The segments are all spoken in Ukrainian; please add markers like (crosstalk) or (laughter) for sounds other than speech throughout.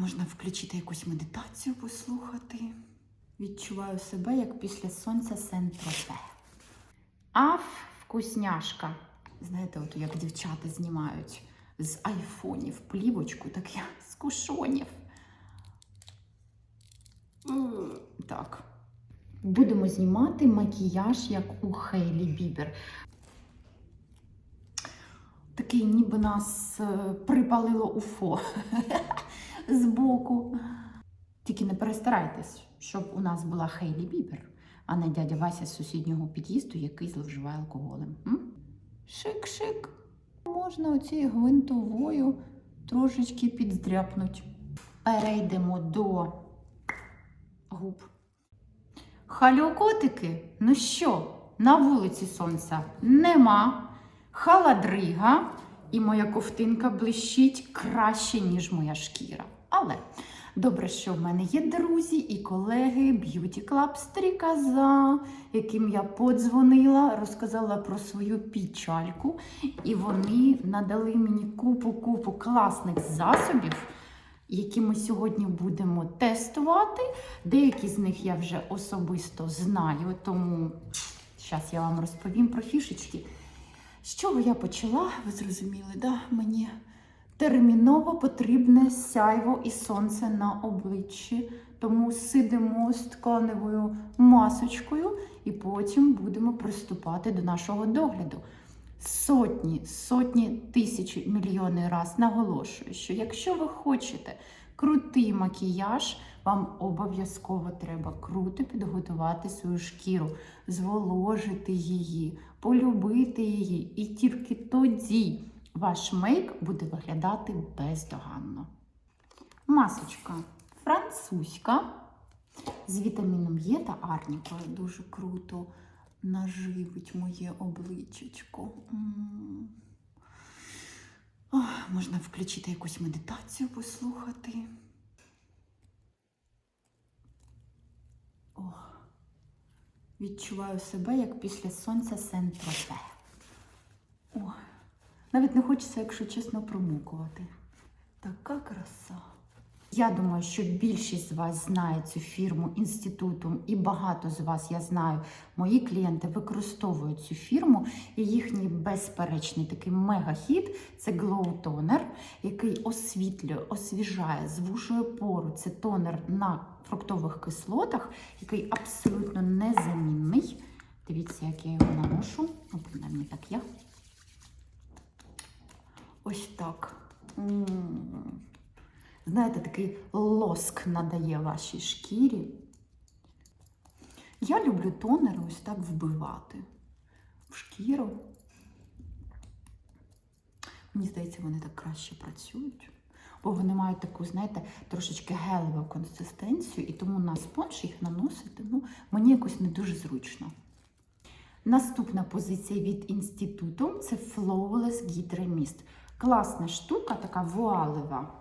можна включити якусь медитацію послухати. Відчуваю себе як після сонця Сен-Тропе. Аф, вкусняшка. Знаєте, от як дівчата знімають з айфонів плівочку, так я з кушонів. Так. Будемо знімати макіяж, як у Хейлі Бібер. Такий ніби нас е, припалило уфо (laughs) збоку. Тільки не перестарайтесь, щоб у нас була Хейлі Бібер, а не дядя Вася з сусіднього під'їзду, який зловживає алкоголем. Шик-шик. Можна оцією гвинтовою трошечки підздряпнуть. Перейдемо до губ. Халю котики, ну що, на вулиці сонця нема. Халадрига, і моя ковтинка блищить краще, ніж моя шкіра. Але добре, що в мене є друзі і колеги Beauty Club Стріказа, яким я подзвонила, розказала про свою пічальку, і вони надали мені купу-купу класних засобів, які ми сьогодні будемо тестувати. Деякі з них я вже особисто знаю, тому зараз я вам розповім про фішечки. З чого я почала, ви зрозуміли, да? мені терміново потрібне сяйво і сонце на обличчі. Тому сидимо з тканевою масочкою і потім будемо приступати до нашого догляду. Сотні, сотні тисячі мільйони раз наголошую, що якщо ви хочете крутий макіяж, вам обов'язково треба круто підготувати свою шкіру, зволожити її, полюбити її. І тільки тоді ваш мейк буде виглядати бездоганно. Масочка французька з вітаміном Є та арнікою. Дуже круто наживить моє обличчячко. Ох, можна включити якусь медитацію послухати. Ох, відчуваю себе як після сонця Сен-Тропе. Ох, навіть не хочеться, якщо чесно, промокувати. Така краса. Я думаю, що більшість з вас знає цю фірму інститутом, і багато з вас, я знаю, мої клієнти використовують цю фірму. І їхній безперечний такий мега-хіт це Glow Toner, який освітлює, освіжає, звужує пору. Це тонер на фруктових кислотах, який абсолютно незамінний. Дивіться, як я його наношу. Ну, принаймні так я. Ось так. М. Знаєте, такий лоск надає вашій шкірі. Я люблю тонери ось так вбивати в шкіру. Мені здається, вони так краще працюють. Бо вони мають таку, знаєте, трошечки гелеву консистенцію, і тому на спонж їх наносити ну, мені якось не дуже зручно. Наступна позиція від інституту це Flawless Glitter Mist. Класна штука, така вуалева.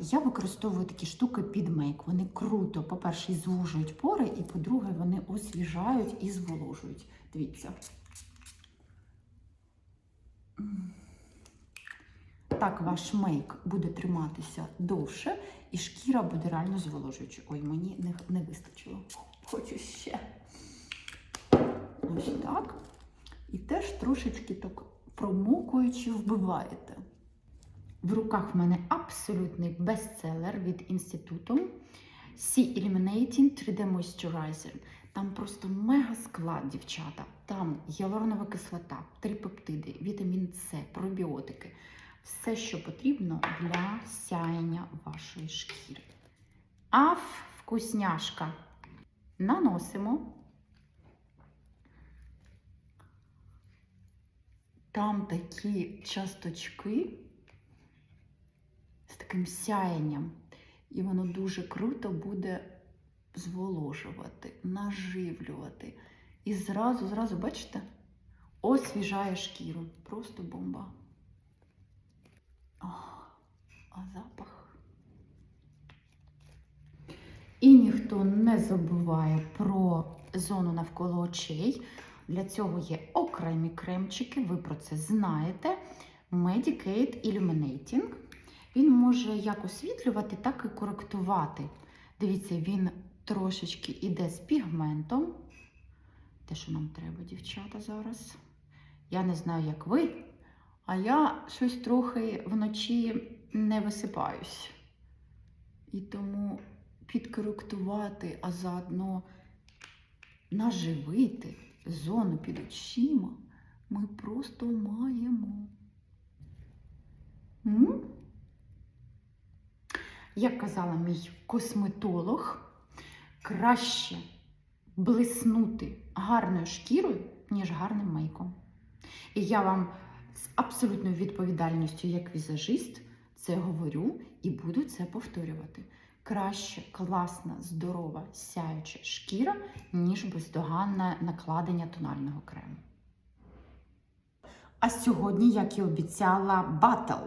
Я використовую такі штуки під мейк. Вони круто, по-перше, звужують пори, і по-друге, вони освіжають і зволожують. Дивіться. Так, ваш мейк буде триматися довше, і шкіра буде реально зволожуюча. Ой, мені не, не вистачило. Хочу ще. Ось так. І теж трошечки так промокуючи вбиваєте. В руках в мене абсолютний бестселер від інституту Sea Eliminating 3D Moisturizer. Там просто мега склад, дівчата. Там гіалуронова кислота, трипептиди, вітамін С, пробіотики. Все, що потрібно для сяєння вашої шкіри. Аф, вкусняшка. Наносимо. Там такі часточки з таким сяєнням, і воно дуже круто буде зволожувати, наживлювати. І зразу, зразу, бачите, освіжає шкіру. Просто бомба. Ох, а запах. І ніхто не забуває про зону навколо очей. Для цього є окремі кремчики, ви про це знаєте. Medicaid Illuminating. Він може як освітлювати, так і коректувати. Дивіться, він трошечки іде з пігментом. Те, що нам треба, дівчата, зараз. Я не знаю, як ви, а я щось трохи вночі не висипаюсь. І тому підкоректувати, а заодно наживити зону під очима ми просто маємо. М? Як казала мій косметолог, краще блиснути гарною шкірою, ніж гарним мейком. І я вам з абсолютною відповідальністю, як візажист, це говорю і буду це повторювати. Краще класна, здорова, сяюча шкіра, ніж бездоганне накладення тонального крему. А сьогодні, як і обіцяла, батл.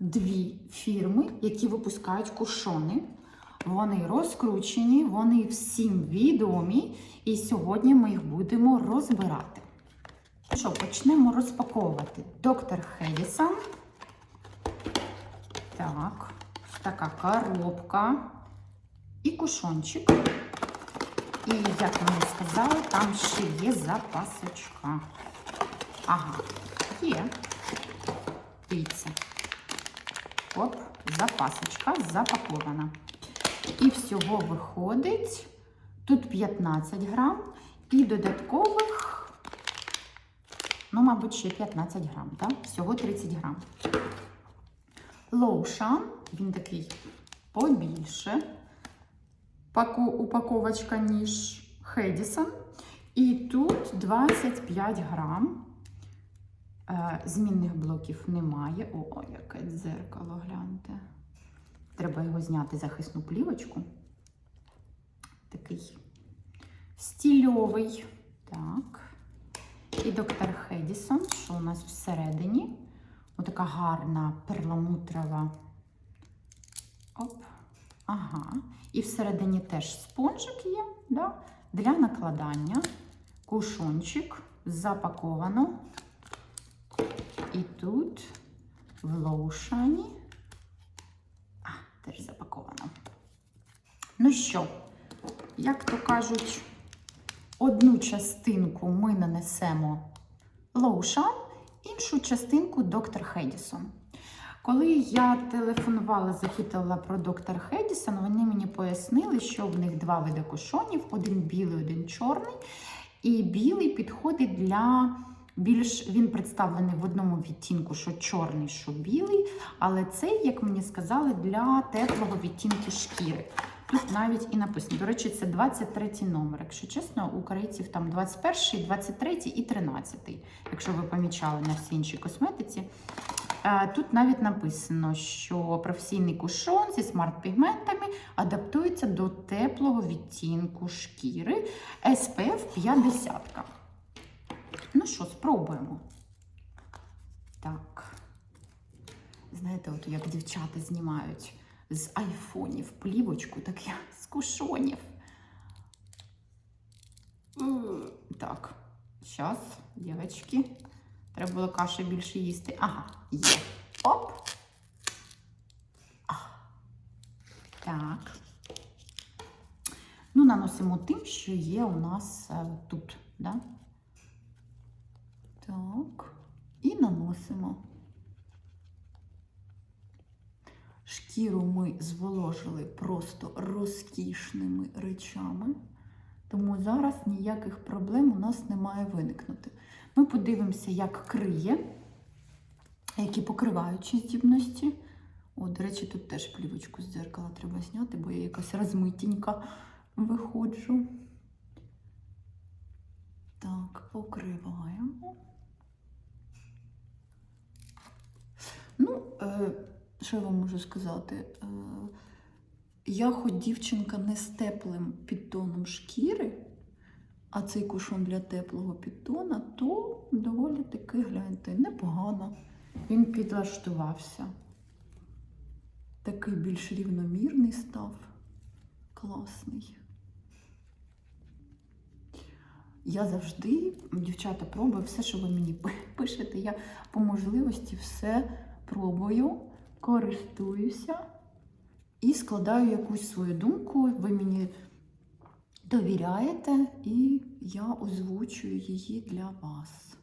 Дві фірми, які випускають кушони. Вони розкручені, вони всім відомі, і сьогодні ми їх будемо розбирати. Що, почнемо розпаковувати доктор Хедісон. Так, ось така коробка і кушончик. І, як мені сказали, там ще є запасочка. Ага, є. Дивіться. Оп, запасочка запакована. І всього виходить тут 15 грам і додаткових, ну, мабуть, ще 15 грам, так? Всього 30 грам. Лоушан, він такий побільше. Упаковочка, ніж Хедісон. І тут 25 грам. Е, Змінних блоків немає. О, яке дзеркало, гляньте. Треба його зняти захисну плівочку. Такий стільовий. Так. І доктор Хедісон, що у нас всередині. Отака гарна перламутрова. Оп. Ага. І всередині теж спонжик є да? для накладання. Кушончик запаковано. І тут в лоушані. А, теж запаковано. Ну що, як то кажуть, одну частинку ми нанесемо лоушан, іншу частинку доктор Хедісон. Коли я телефонувала, запитала про доктор Хедісон, вони мені пояснили, що в них два види кушонів: один білий, один чорний. І білий підходить для більш він представлений в одному відтінку, що чорний, що білий. Але цей, як мені сказали, для теплого відтінку шкіри. Тут навіть і написано. До речі, це 23 номер. Якщо чесно, у українців там 21, 23 і 13. Якщо ви помічали на всій іншій косметиці. Е, Тут навіть написано, що професійний кушон зі смарт-пігментами адаптується до теплого відтінку шкіри SPF 50. Ну що, спробуємо. Так. Знаєте, от як дівчата знімають з айфонів плівочку, так я з кушонів. Так, зараз, дівчатки. Треба було каші більше їсти. Ага, є. Оп. А. Так. Ну, наносимо тим, що є у нас е, тут, да? Так. І наносимо. Шкіру ми зволожили просто розкішними речами. Тому зараз ніяких проблем у нас не має виникнути. Ми подивимося, як криє, які покриваючі здібності. О, до речі, тут теж плівочку з дзеркала треба зняти, бо я якась розмитенька виходжу. Так, покриваємо. Ну, е, що я вам можу сказати? Е, я хоч дівчинка не з теплим підтоном шкіри, а цей кушон для теплого підтона, то доволі таки, гляньте, непогано. Він підлаштувався. Такий більш рівномірний став. Класний. Я завжди, дівчата, пробую все, що ви мені (laughs) пишете. Я по можливості все пробую, користуюся і складаю якусь свою думку. Ви мені довіряєте, і я озвучую її для вас.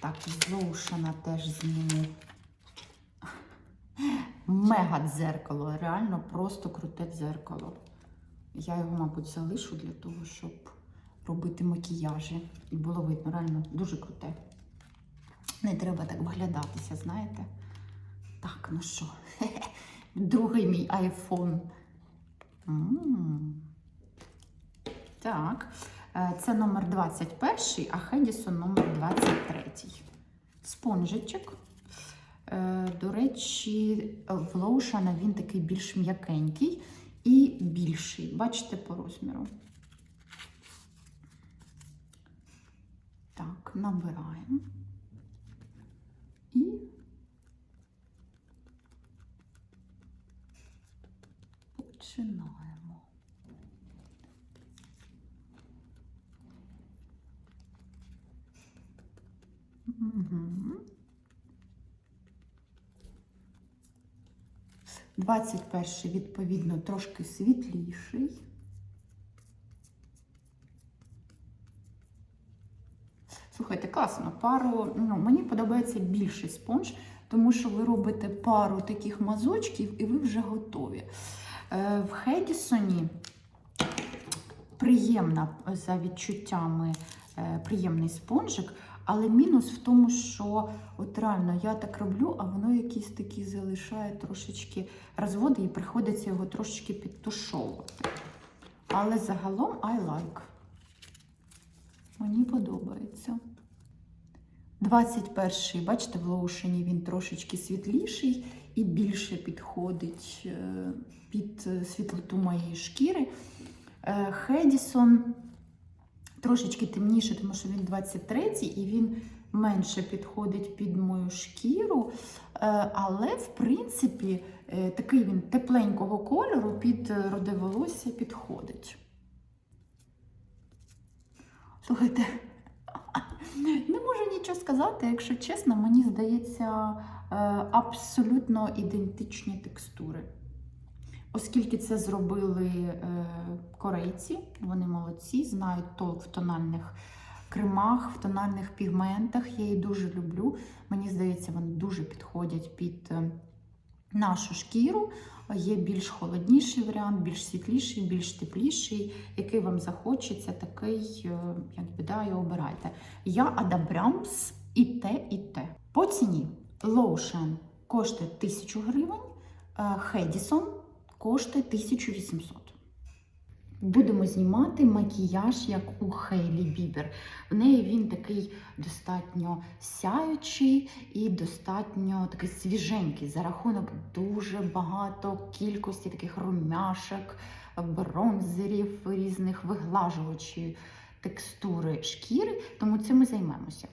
Так, з лоушена теж зніму. Мега дзеркало, реально просто круте дзеркало. Я його, мабуть, залишу для того, щоб робити макіяжі. І було видно, реально дуже круте. Не треба так виглядатися, знаєте? Так, ну що, (laughs) другий мій айфон. Так, е, це номер 21, а Хедісон номер 23. Спонжичок. Е, До речі, в Лоушана він такий більш м'якенький і більший. Бачите по розміру. Так, набираємо. І починаємо. Угу. 21 відповідно трошки світліший. Слухайте, класно, пару, ну, мені подобається більший спонж, тому що ви робите пару таких мазочків і ви вже готові. Е, в Хедісоні приємна за відчуттями е, приємний спонжик, але мінус в тому, що от реально я так роблю, а воно якісь такі залишає трошечки розводи і приходиться його трошечки підтушовувати. Але загалом I like. Мені подобається. 21-й, бачите, в лоушені він трошечки світліший і більше підходить е, під світлоту моєї шкіри. Е, Хедісон трошечки темніше, тому що він 23-й і він менше підходить під мою шкіру. Е, Але, в принципі, такий він тепленького кольору під роде волосся підходить. Слухайте, (laughs) не можу нічого сказати, якщо чесно, мені здається, абсолютно ідентичні текстури. Оскільки це зробили е, корейці, вони молодці, знають толк в тональних кремах, в тональних пігментах. Я її дуже люблю. Мені здається, вони дуже підходять під е, нашу шкіру. Є більш холодніший варіант, більш світліший, більш тепліший, який вам захочеться, такий, е, якби да, і обирайте. Я адабрямс і те, і те. По ціні Lotion коштує 1000 гривень, Хедісон коштує 1800. Будемо знімати макіяж, як у Хейлі Бібер. В неї він такий достатньо сяючий і достатньо такий свіженький за рахунок дуже багато кількості таких румяшок, бронзерів, різних виглажувачів текстури шкіри, тому цим ми займемося.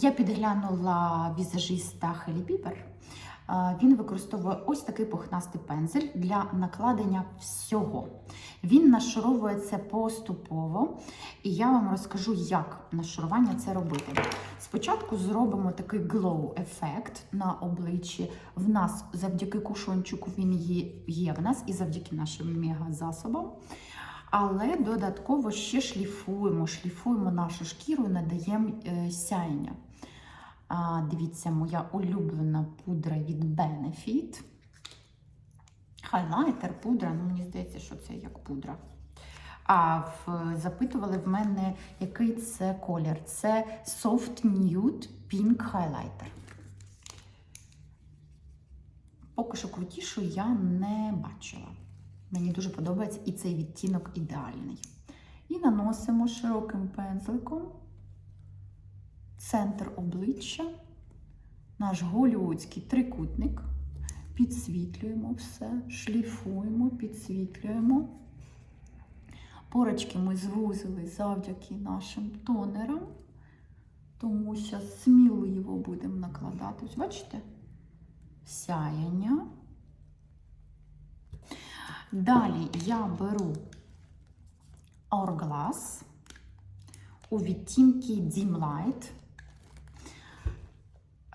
Я підглянула візажиста Хелі Бібер. Він використовує ось такий пухнастий пензель для накладення всього. Він нашаровується поступово, і я вам розкажу, як нашарування це робити. Спочатку зробимо такий glow-ефект на обличчі. В нас завдяки кушончику він є, в нас і завдяки нашим мегазасобам. Але додатково ще шліфуємо, шліфуємо нашу шкіру надаємо е, сяєння. А, дивіться, моя улюблена пудра від Benefit. Хайлайтер, пудра, ну мені здається, що це як пудра. А в, запитували в мене, який це колір. Це Soft Nude Pink Highlighter. Поки що крутішу я не бачила. Мені дуже подобається і цей відтінок ідеальний. І наносимо широким пензликом центр обличчя, наш голівудський трикутник. Підсвітлюємо все, шліфуємо, підсвітлюємо. Порочки ми звузили завдяки нашим тонерам, тому що сміливо будемо накладати. Бачите? Сяяння. Далі я беру Hourglass у відтінки Dim Light.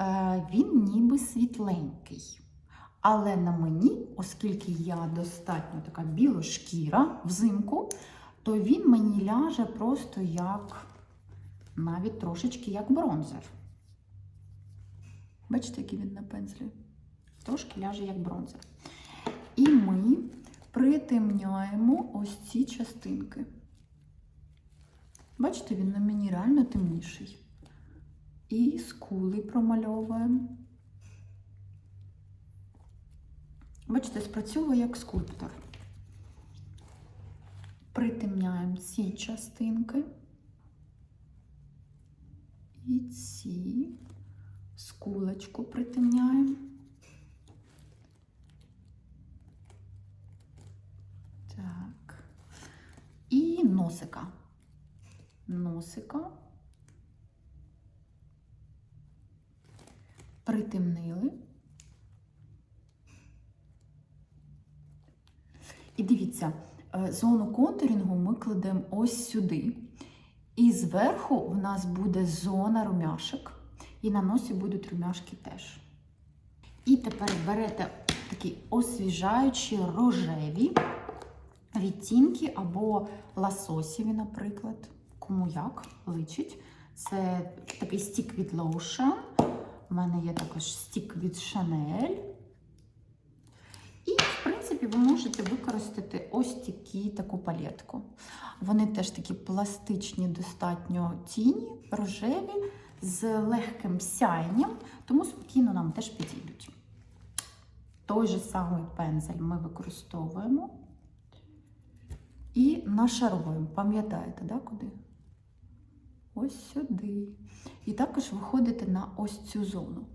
Е, він ніби світленький. Але на мені, оскільки я достатньо така білошкіра взимку, то він мені ляже просто як навіть трошечки як бронзер. Бачите, який він на пензлі? Трошки ляже як бронзер. І ми притемняємо ось ці частинки. Бачите, він на мені реально темніший. І скули промальовуємо. Бачите, спрацьовує як скульптор. Притемняємо ці частинки. І ці скулочку притемняємо. Так. І носика. Носика. Притемнили. І дивіться, е, зону контурінгу ми кладемо ось сюди. І зверху в нас буде зона румяшок. І на носі будуть румяшки теж. І тепер берете такі освіжаючі рожеві відтінки або ласосіві, наприклад. Кому як личить. Це такий стік від Lotion. У мене є також стік від Chanel. І, в принципі, ви можете використати ось такі, таку палетку. Вони теж такі пластичні, достатньо тіні, рожеві, з легким сяєнням, тому спокійно нам теж підійдуть. Той же самий пензель ми використовуємо і нашаровуємо. Пам'ятаєте, да, куди? Ось сюди. І також виходите на ось цю зону.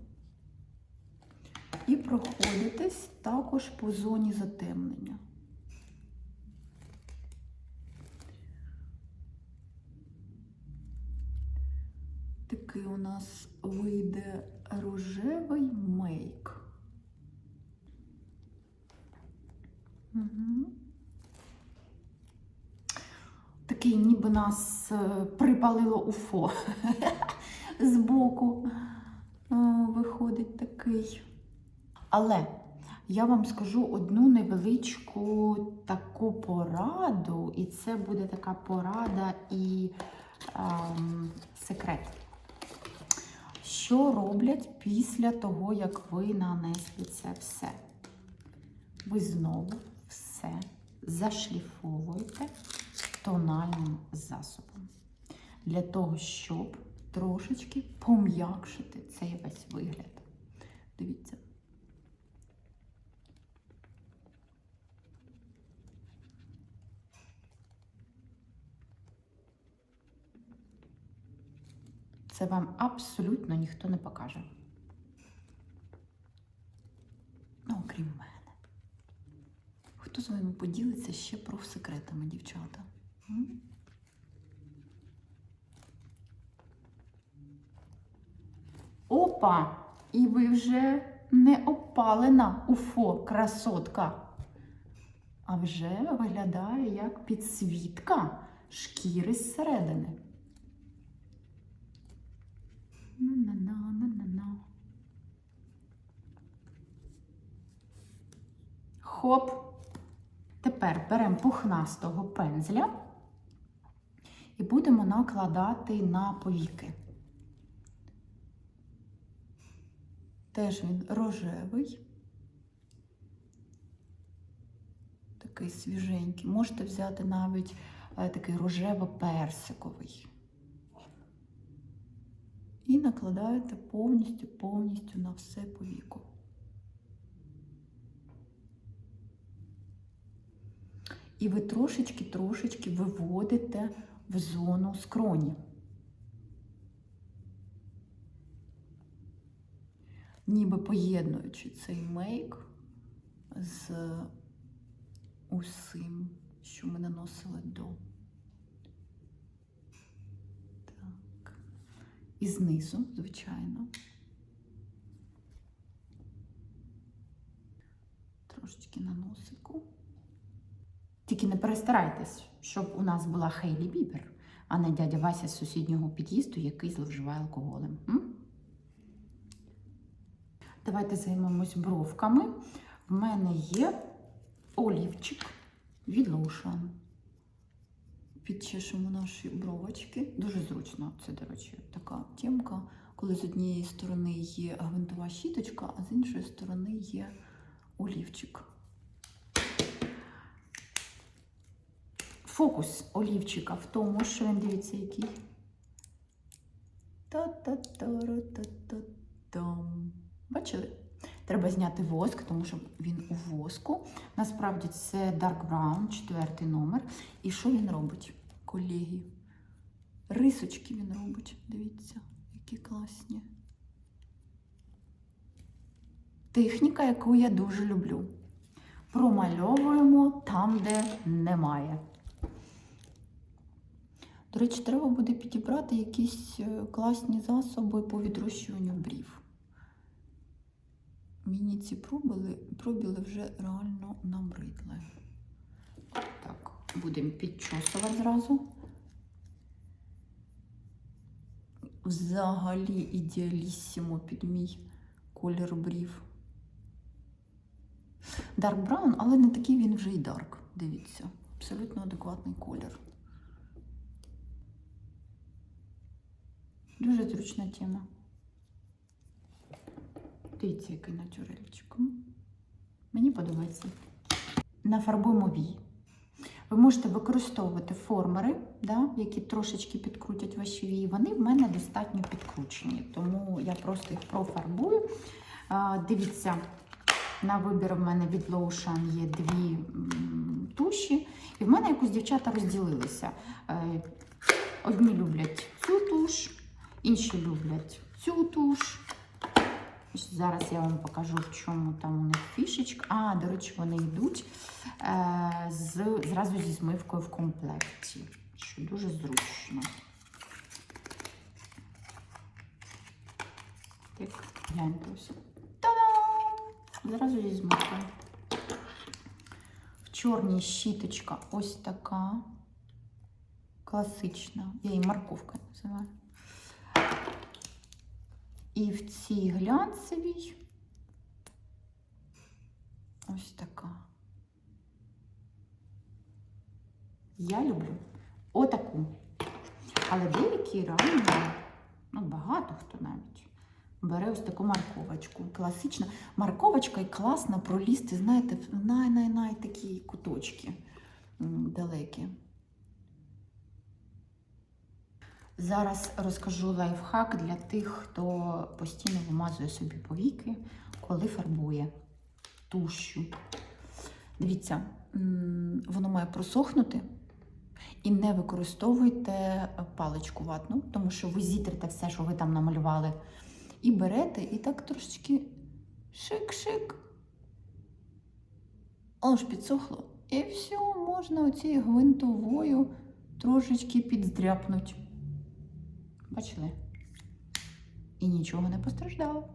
І проходитесь також по зоні затемнення. Такий у нас вийде рожевий мейк. Угу. Такий нас е, припалило уфо збоку. Е, Виходить такий. Але я вам скажу одну невеличку таку пораду, і це буде така порада і ем, секрет. Що роблять після того, як ви нанесли це все? Ви знову все зашліфовуєте тональним засобом. Для того, щоб трошечки пом'якшити цей весь вигляд. Дивіться. Це вам абсолютно ніхто не покаже. Ну, окрім мене. Хто з вами поділиться ще про секретами, дівчата? Опа! І ви вже не опалена уфо, красотка. А вже виглядає як підсвітка шкіри зсередини. Хоп. Тепер беремо пухнастого пензля і будемо накладати на повіки. Теж він рожевий, такий свіженький. Можете взяти навіть е, такий рожево-персиковий. І накладаєте повністю, повністю на все повіку. І ви трошечки-трошечки виводите в зону скроні. Ніби поєднуючи цей мейк з усім, що ми наносили до. Так. І знизу, звичайно. Трошечки на носику. Не перестарайтесь, щоб у нас була Хейлі Бібер, а не дядя Вася з сусіднього під'їзду, який зловживає алкоголем. М? Давайте займемось бровками. В мене є олівчик від Lotion. Підчешемо наші бровочки. Дуже зручно. Це, до речі, така тємка, коли з однієї сторони є гвинтова щіточка, а з іншої сторони є олівчик. Фокус олівчика в тому, що він дивіться, який. Бачили? Треба зняти воск, тому що він у воску. Насправді це Dark Brown, четвертий номер. І що він робить, колеги? Рисочки він робить. Дивіться, які класні. Техніка, яку я дуже люблю. Промальовуємо там, де немає. До речі, треба буде підібрати якісь е, класні засоби по відрощуванню брів. Мені ці пробіли, пробіли вже реально набридли. Так, будемо підчосувати зразу. Взагалі ідеалісімо під мій колір брів. Dark Brown, але не такий він вже і дарк. Дивіться, абсолютно адекватний колір. Дуже зручна тема. Дивіться, який натюрельчик. Мені подобається. Нафарбуємо вій. Ви можете використовувати формери, да, які трошечки підкрутять ваші вії. Вони в мене достатньо підкручені, тому я просто їх профарбую. А, дивіться, на вибір в мене від Lotion є дві туші, і в мене якось дівчата розділилися. Е, Одні люблять цю туш, інші люблять цю туш. Зараз я вам покажу, в чому там у них фішечка. А, до речі, вони йдуть е, з, зразу зі змивкою в комплекті, що дуже зручно. Так, гляньте ось. Та-дам! Зразу зі змивкою. В чорній щіточка ось така. Класична. Я її морковка називаю. І в цій глянцевій ось така. Я люблю отаку. Але деякі реально, ну багато хто навіть, бере ось таку морковочку. Класична морковочка і класно пролізти, знаєте, в най-най-най такі куточки далекі. Зараз розкажу лайфхак для тих, хто постійно вимазує собі повіки, коли фарбує тушю. Дивіться, воно має просохнути. І не використовуйте паличку ватну, тому що ви зітрите все, що ви там намалювали. І берете, і так трошечки шик-шик. Аж підсохло. І все, можна оцією гвинтовою трошечки підздряпнути. Бачили? І нічого не постраждало.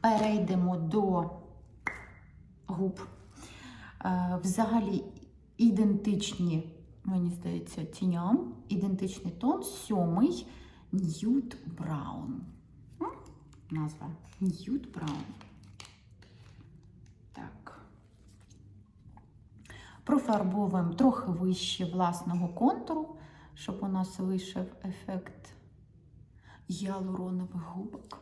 Перейдемо до губ. Е, Взагалі ідентичні, мені здається, тіням, ідентичний тон, сьомий Brown. М? Назва Nude Brown. Так. Профарбовуємо трохи вище власного контуру, щоб у нас вийшов ефект гіалуронових губок.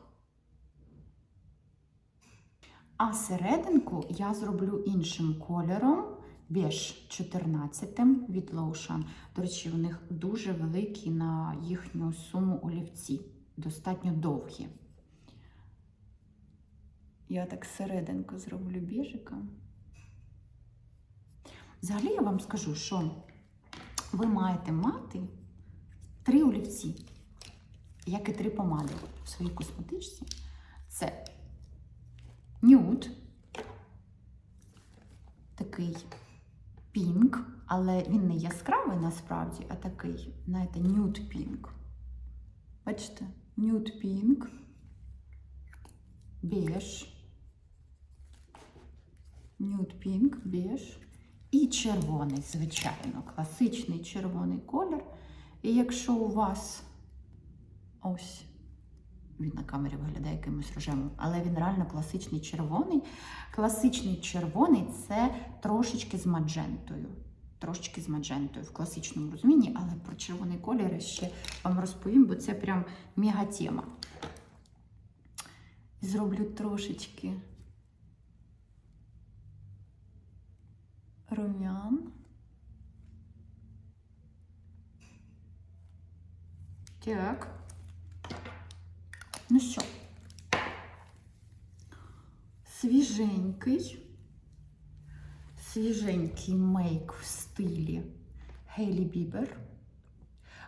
А серединку я зроблю іншим кольором, беж 14 від Lotion. До речі, у них дуже великі на їхню суму олівці, достатньо довгі. Я так серединку зроблю біжиком. Взагалі я вам скажу, що ви маєте мати три олівці, як і три помади в своїй косметичці. Це нюд, такий пінк, але він не яскравий насправді, а такий, знаєте, нюд пінк. Бачите? Нюд пінк, беж, нюд пінк, беж і червоний, звичайно, класичний червоний колір. І якщо у вас ось він на камері виглядає якимось рожевим, але він реально класичний червоний. Класичний червоний це трошечки з маджентою. Трошечки з маджентою в класичному розумінні, але про червоний колір я ще вам розповім, бо це прям мега тема. Зроблю трошечки рум'ян. Так. Ну що, свіженький, свіженький мейк в стилі Хейлі Бібер,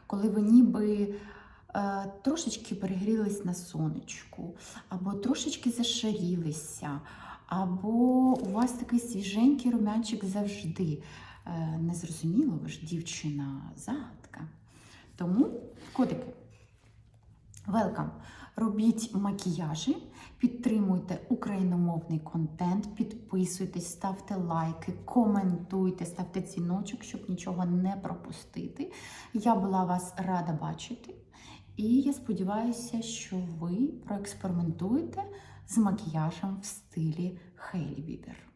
коли ви ніби е, трошечки перегрілись на сонечку, або трошечки зашарілися, або у вас такий свіженький румянчик завжди. Е, незрозуміло, ви ж дівчина загадка. Тому, котики, велкам! Робіть макіяжі, підтримуйте україномовний контент, підписуйтесь, ставте лайки, коментуйте, ставте дзвіночок, щоб нічого не пропустити. Я була вас рада бачити. І я сподіваюся, що ви проекспериментуєте з макіяжем в стилі Хейлі Бібер.